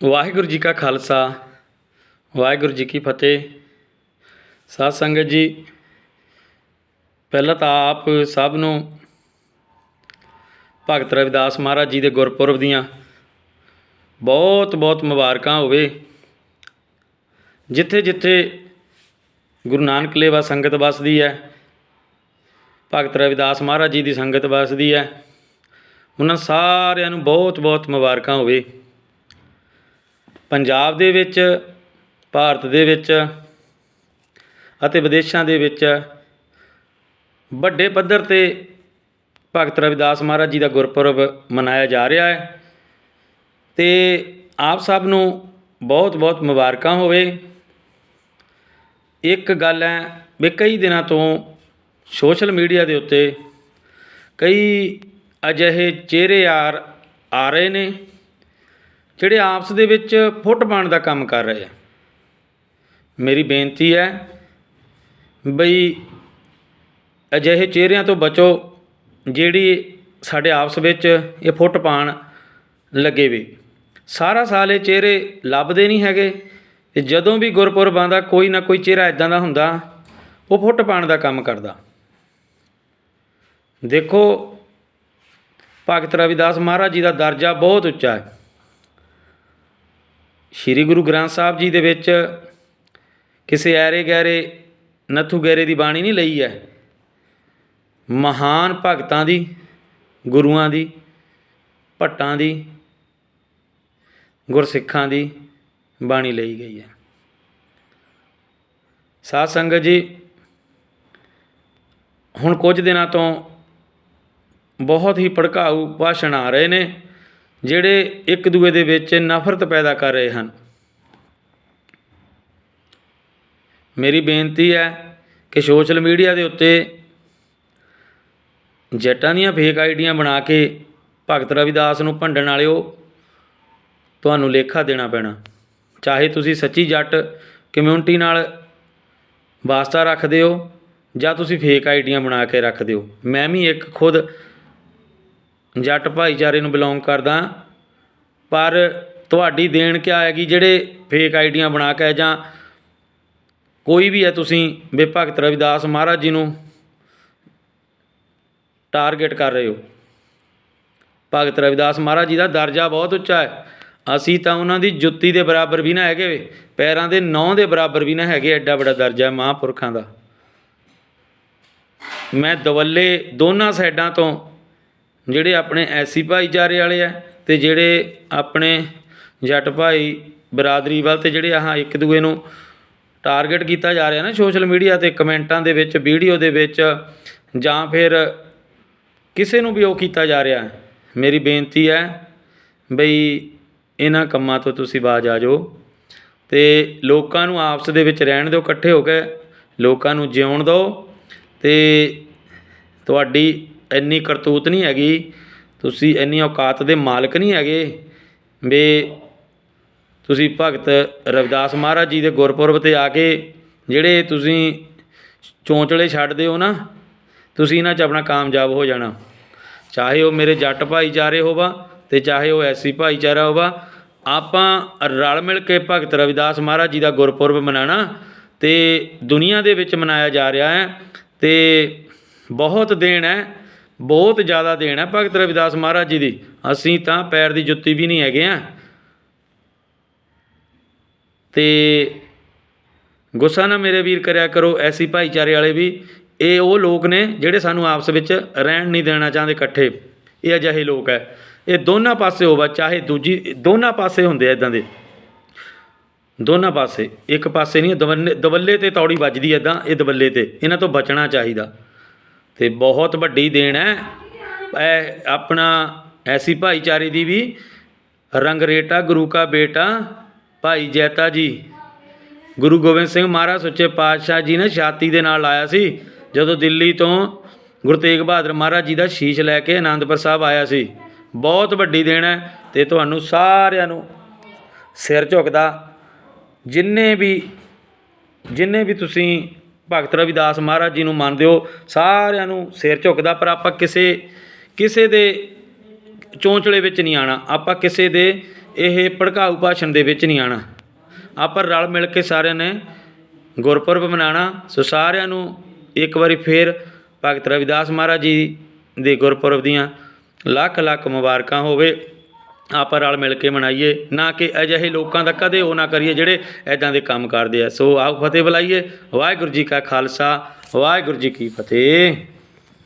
ਵਾਹਿਗੁਰੂ ਜੀ ਕਾ ਖਾਲਸਾ, ਵਾਹਿਗੁਰੂ ਜੀ ਕੀ ਫਤਿਹ। ਸਾਧ ਸੰਗਤ ਜੀ, ਪਹਿਲਾਂ ਤਾਂ ਆਪ ਸਭ ਨੂੰ ਭਗਤ ਰਵਿਦਾਸ ਮਹਾਰਾਜ ਜੀ ਦੇ ਗੁਰਪੁਰਬ ਦੀਆਂ ਬਹੁਤ ਬਹੁਤ ਮੁਬਾਰਕਾਂ ਹੋਵੇ। ਜਿੱਥੇ ਜਿੱਥੇ ਗੁਰੂ ਨਾਨਕ ਲੇਵਾ ਸੰਗਤ ਵੱਸਦੀ ਹੈ, ਭਗਤ ਰਵਿਦਾਸ ਮਹਾਰਾਜ ਜੀ ਦੀ ਸੰਗਤ ਵੱਸਦੀ ਹੈ, ਉਹਨਾਂ ਸਾਰਿਆਂ ਨੂੰ ਬਹੁਤ ਬਹੁਤ ਮੁਬਾਰਕਾਂ ਹੋਵੇ। ਪੰਜਾਬ ਦੇ ਵਿੱਚ, ਭਾਰਤ ਦੇ ਵਿੱਚ ਅਤੇ ਵਿਦੇਸ਼ਾਂ ਦੇ ਵਿੱਚ ਵੱਡੇ ਪੱਧਰ ਤੇ ਭਗਤ ਰਵਿਦਾਸ ਮਹਾਰਾਜ ਜੀ ਦਾ ਗੁਰਪੁਰਬ ਮਨਾਇਆ ਜਾ ਰਿਹਾ ਹੈ। ਅਤੇ ਆਪ ਸਭ ਨੂੰ ਬਹੁਤ ਬਹੁਤ ਮੁਬਾਰਕਾਂ ਹੋਵੇ। ਇੱਕ ਗੱਲ ਹੈ ਵੀ ਕਈ ਦਿਨਾਂ ਤੋਂ ਸੋਸ਼ਲ ਮੀਡੀਆ ਦੇ ਉੱਤੇ ਕਈ ਅਜਿਹੇ ਚਿਹਰੇ ਆਰ, ਆ ਰਹੇ ਨੇ ਜਿਹੜੇ ਆਪਸ ਦੇ ਵਿੱਚ ਫੁੱਟ ਪਾਉਣ ਦਾ ਕੰਮ ਕਰ ਰਹੇ ਆ। ਮੇਰੀ ਬੇਨਤੀ ਹੈ ਬਈ ਅਜਿਹੇ ਚਿਹਰਿਆਂ ਤੋਂ ਬਚੋ ਜਿਹੜੀ ਸਾਡੇ ਆਪਸ ਵਿੱਚ ਇਹ ਫੁੱਟ ਪਾਉਣ ਲੱਗੇ ਵੀ। ਸਾਰਾ ਸਾਲ ਇਹ ਚਿਹਰੇ ਲੱਭਦੇ ਨਹੀਂ ਹੈਗੇ ਤੇ ਜਦੋਂ ਵੀ ਗੁਰਪੁਰਬ ਆਉਂਦਾ, ਕੋਈ ਨਾ ਕੋਈ ਚਿਹਰਾ ਇਦਾਂ ਦਾ ਹੁੰਦਾ, ਉਹ ਫੁੱਟ ਪਾਉਣ ਦਾ ਕੰਮ ਕਰਦਾ। ਦੇਖੋ, ਭਗਤ ਰਵਿਦਾਸ ਮਹਾਰਾਜ ਜੀ ਦਾ ਦਰਜਾ ਬਹੁਤ ਉੱਚਾ ਹੈ। ਸ੍ਰੀ ਗੁਰੂ ਗ੍ਰੰਥ ਸਾਹਿਬ ਜੀ ਦੇ ਵਿੱਚ ਕਿਸੇ ਐਰੇ ਗੈਰੇ ਨੱਥੂ ਗੈਰੇ ਦੀ ਬਾਣੀ ਨਹੀਂ ਲਈ ਹੈ। ਮਹਾਨ ਭਗਤਾਂ ਦੀ, ਗੁਰੂਆਂ ਦੀ, ਭੱਟਾਂ ਦੀ, ਗੁਰਸਿੱਖਾਂ ਦੀ ਬਾਣੀ ਲਈ ਗਈ ਹੈ। ਸਾਧ ਸੰਗਤ ਜੀ, ਹੁਣ ਕੁਝ ਦਿਨਾਂ ਤੋਂ ਬਹੁਤ ਹੀ ਭੜਕਾਊ ਭਾਸ਼ਣ ਆ ਰਹੇ ਨੇ। ਜਿਹੜੇ ਇੱਕ ਦੂਏ ਦੇ ਵਿੱਚ ਨਫ਼ਰਤ ਪੈਦਾ ਕਰ ਰਹੇ ਹਨ। ਮੇਰੀ ਬੇਨਤੀ ਹੈ ਕਿ ਸੋਸ਼ਲ ਮੀਡੀਆ ਦੇ ਉੱਤੇ ਜੱਟਾਂ ਦੀਆਂ ਫੇਕ ਆਈਡੀਆਂ ਬਣਾ ਕੇ ਭਗਤ ਰਵਿਦਾਸ ਨੂੰ ਭੰਡਣ ਵਾਲਿਓ ਤੁਹਾਨੂੰ ਲੇਖਾ ਦੇਣਾ ਪੈਣਾ। ਚਾਹੇ ਤੁਸੀਂ ਸੱਚੀ ਜੱਟ ਕਮਿਊਨਿਟੀ ਨਾਲ ਵਾਸਤਾ ਰੱਖਦੇ ਹੋ ਜਾਂ ਤੁਸੀਂ ਫੇਕ ਆਈਡੀਆਂ ਬਣਾ ਕੇ ਰੱਖਦੇ ਹੋ। ਮੈਂ ਵੀ ਇੱਕ ਖੁਦ ਜੱਟ ਭਾਈਚਾਰੇ ਨੂੰ ਬਿਲੋਂਗ ਕਰਦਾ। ਪਰ ਤੁਹਾਡੀ ਦੇਣ ਕਿਆ ਹੈਗੀ? ਜਿਹੜੇ ਫੇਕ ਆਈਡੀਆਂ ਬਣਾ ਕੇ ਜਾਂ ਕੋਈ ਵੀ ਹੈ ਤੁਸੀਂ ਵੀ ਭਗਤ ਰਵਿਦਾਸ ਮਹਾਰਾਜ ਜੀ ਨੂੰ ਟਾਰਗੇਟ ਕਰ ਰਹੇ ਹੋ। ਭਗਤ ਰਵਿਦਾਸ ਮਹਾਰਾਜ ਜੀ ਦਾ ਦਰਜਾ ਬਹੁਤ ਉੱਚਾ ਹੈ। ਅਸੀਂ ਤਾਂ ਉਹਨਾਂ ਦੀ ਜੁੱਤੀ ਦੇ ਬਰਾਬਰ ਵੀ ਨਾ ਹੈਗੇ ਵੇ, ਪੈਰਾਂ ਦੇ ਨੌਂ ਦੇ ਬਰਾਬਰ ਵੀ ਨਾ ਹੈਗੇ ਐਡਾ ਵੱਡਾ ਦਰਜਾ ਹੈ ਮਹਾਂਪੁਰਖਾਂ ਦਾ। ਮੈਂ ਦਵੱਲੇ ਦੋਨਾਂ ਸਾਈਡਾਂ ਤੋਂ ਜਿਹੜੇ ਆਪਣੇ ਐਸੀ ਭਾਈਚਾਰੇ ਵਾਲੇ ਆ ਅਤੇ ਜਿਹੜੇ ਆਪਣੇ ਜੱਟ ਭਾਈ ਬਰਾਦਰੀ ਵੱਲ ਅਤੇ ਜਿਹੜੇ ਆਹ ਇੱਕ ਦੂਏ ਨੂੰ ਟਾਰਗੇਟ ਕੀਤਾ ਜਾ ਰਿਹਾ ਨਾ ਸੋਸ਼ਲ ਮੀਡੀਆ ਤੇ ਕਮੈਂਟਾਂ ਦੇ ਵਿੱਚ ਵੀਡੀਓ ਦੇ ਵਿੱਚ ਜਾਂ ਫਿਰ ਕਿਸੇ ਨੂੰ ਵੀ ਉਹ ਕੀਤਾ ਜਾ ਰਿਹਾ। ਮੇਰੀ ਬੇਨਤੀ ਹੈ ਬਈ ਇਹਨਾਂ ਕੰਮਾਂ ਤੋਂ ਤੁਸੀਂ ਬਾਜ ਆ ਜਾਓ ਅਤੇ ਲੋਕਾਂ ਨੂੰ ਆਪਸ ਦੇ ਵਿੱਚ ਰਹਿਣ ਦਿਓ, ਇਕੱਠੇ ਹੋ ਕੇ ਲੋਕਾਂ ਨੂੰ ਜਿਉਣ ਦਿਓ ਅਤੇ ਤੁਹਾਡੀ ਇੰਨੀ ਕਰਤੂਤ ਨਹੀਂ ਹੈਗੀ। ਤੁਸੀਂ ਇੰਨੀ ਔਕਾਤ ਦੇ ਮਾਲਕ ਨਹੀਂ ਹੈਗੇ। ਵੀ ਤੁਸੀਂ ਭਗਤ ਰਵਿਦਾਸ ਮਹਾਰਾਜ ਜੀ ਦੇ ਗੁਰਪੁਰਬ ਤੇ ਆ ਕੇ ਜਿਹੜੇ ਤੁਸੀਂ ਚੌਂਚਲੇ ਛੱਡਦੇ ਹੋ ਨਾ, ਤੁਸੀਂ ਇਹਨਾਂ 'ਚ ਆਪਣਾ ਕਾਮਯਾਬ ਹੋ ਜਾਣਾ। ਚਾਹੇ ਉਹ ਮੇਰੇ ਜੱਟ ਭਾਈਚਾਰੇ ਹੋਵਾ ਅਤੇ ਚਾਹੇ ਉਹ ਐਸੀ ਭਾਈਚਾਰਾ ਹੋਵਾ, ਆਪਾਂ ਰਲ ਮਿਲ ਕੇ ਭਗਤ ਰਵਿਦਾਸ ਮਹਾਰਾਜ ਜੀ ਦਾ ਗੁਰਪੁਰਬ ਮਨਾਉਣਾ ਅਤੇ ਦੁਨੀਆ ਦੇ ਵਿੱਚ ਮਨਾਇਆ ਜਾ ਰਿਹਾ ਹੈ ਅਤੇ ਬਹੁਤ ਦੇਣ ਹੈ। ਬਹੁਤ ਜ਼ਿਆਦਾ ਦੇਣ ਹੈ ਭਗਤ ਰਵਿਦਾਸ ਮਹਾਰਾਜ ਜੀ ਦੀ। ਅਸੀਂ ਤਾਂ ਪੈਰ ਦੀ ਜੁੱਤੀ ਵੀ ਨਹੀਂ ਹੈਗੇ ਆ। ਤੇ ਗੁੱਸਾ ਨਾ ਮੇਰੇ ਵੀਰ ਕਰਿਆ ਕਰੋ, ਐਸੀ ਭਾਈਚਾਰੇ ਵਾਲੇ ਵੀ। ਇਹ ਉਹ ਲੋਕ ਨੇ ਜਿਹੜੇ ਸਾਨੂੰ ਆਪਸ ਵਿੱਚ ਰਹਿਣ ਨਹੀਂ ਦੇਣਾ ਚਾਹੁੰਦੇ ਇਕੱਠੇ। ਇਹ ਅਜਿਹੇ ਲੋਕ ਹੈ ਇਹ ਦੋਨਾਂ ਪਾਸੇ ਹੋਵਾ, ਚਾਹੇ ਦੂਜੀ, ਦੋਨਾਂ ਪਾਸੇ ਹੁੰਦੇ ਆ ਇਦਾਂ ਦੇ। ਦੋਨਾਂ ਪਾਸੇ, ਇੱਕ ਪਾਸੇ ਨਹੀਂ, ਦਵੰਨੇ, ਦਵੱਲੇ ਤੇ ਤੌੜੀ ਵੱਜਦੀ ਐਦਾਂ ਇਹ ਦਵੱਲੇ ਤੇ। ਇਹਨਾਂ ਤੋਂ ਬਚਣਾ ਚਾਹੀਦਾ। ਤੇ ਬਹੁਤ ਵੱਡੀ ਦੇਣ ਹੈ। ਇਹ ਆਪਣਾ ਐਸੀ ਭਾਈਚਾਰੇ ਦੀ ਵੀ ਰੰਗਰੇਟਾ ਗੁਰੂ ਕਾ ਬੇਟਾ, ਭਾਈ ਜੈਤਾ ਜੀ। ਗੁਰੂ ਗੋਬਿੰਦ ਸਿੰਘ ਮਹਾਰਾਜ ਸੱਚੇ ਪਾਤਸ਼ਾਹ ਜੀ ਨੇ ਛਾਤੀ ਦੇ ਨਾਲ ਲਾਇਆ ਸੀ। ਜਦੋਂ ਦਿੱਲੀ ਤੋਂ ਗੁਰੂ ਤੇਗ ਬਹਾਦਰ ਮਹਾਰਾਜ ਜੀ ਦਾ ਸ਼ੀਸ਼ ਲੈ ਕੇ ਆਨੰਦਪੁਰ ਸਾਹਿਬ ਆਇਆ ਸੀ। ਬਹੁਤ ਵੱਡੀ ਦੇਣ ਹੈ ਤੇ ਤੁਹਾਨੂੰ ਸਾਰਿਆਂ ਨੂੰ ਸਿਰ ਝੁਕਦਾ। ਜਿੰਨੇ ਵੀ ਜਿੰਨੇ ਵੀ ਤੁਸੀਂ ਭਗਤ ਰਵਿਦਾਸ ਮਹਾਰਾਜ ਜੀ ਨੂੰ ਮੰਨਦੇ ਹੋ ਸਾਰਿਆਂ ਨੂੰ ਸਿਰ ਝੁਕਦਾ, ਪਰ ਆਪਾਂ ਕਿਸੇ ਕਿਸੇ ਦੇ ਚੋਂਚਲੇ ਵਿੱਚ ਨਹੀਂ ਆਣਾ ਆਪਾਂ ਕਿਸੇ ਦੇ ਇਹ ਭੜਕਾਊ ਭਾਸ਼ਣ ਦੇ ਵਿੱਚ ਨਹੀਂ ਆਣਾ ਆਪਾਂ ਰਲ ਮਿਲ ਕੇ ਸਾਰਿਆਂ ਨੇ ਗੁਰਪੁਰਬ ਮਨਾਉਣਾ। ਸੋ ਸਾਰਿਆਂ ਨੂੰ ਇੱਕ ਵਾਰੀ ਫੇਰ ਭਗਤ ਰਵਿਦਾਸ ਮਹਾਰਾਜ ਜੀ ਦੇ ਗੁਰਪੁਰਬ ਦੀਆਂ ਲੱਖ ਲੱਖ ਮੁਬਾਰਕਾਂ ਹੋਵੇ। ਆਪਾਂ ਰਲ ਮਿਲ ਕੇ ਮਨਾਈਏ, ਨਾ ਕਿ ਅਜਿਹੇ ਲੋਕਾਂ ਦਾ ਕਦੇ ਉਹ ਨਾ ਕਰੀਏ ਜਿਹੜੇ ਐਦਾਂ ਦੇ ਕੰਮ ਕਰਦੇ ਆ। ਸੋ ਆਓ ਫਤਿਹ ਬੁਲਾਈਏ। ਵਾਹਿਗੁਰੂ ਜੀ ਕਾ ਖਾਲਸਾ, ਵਾਹਿਗੁਰੂ ਜੀ ਕੀ ਫਤਿਹ।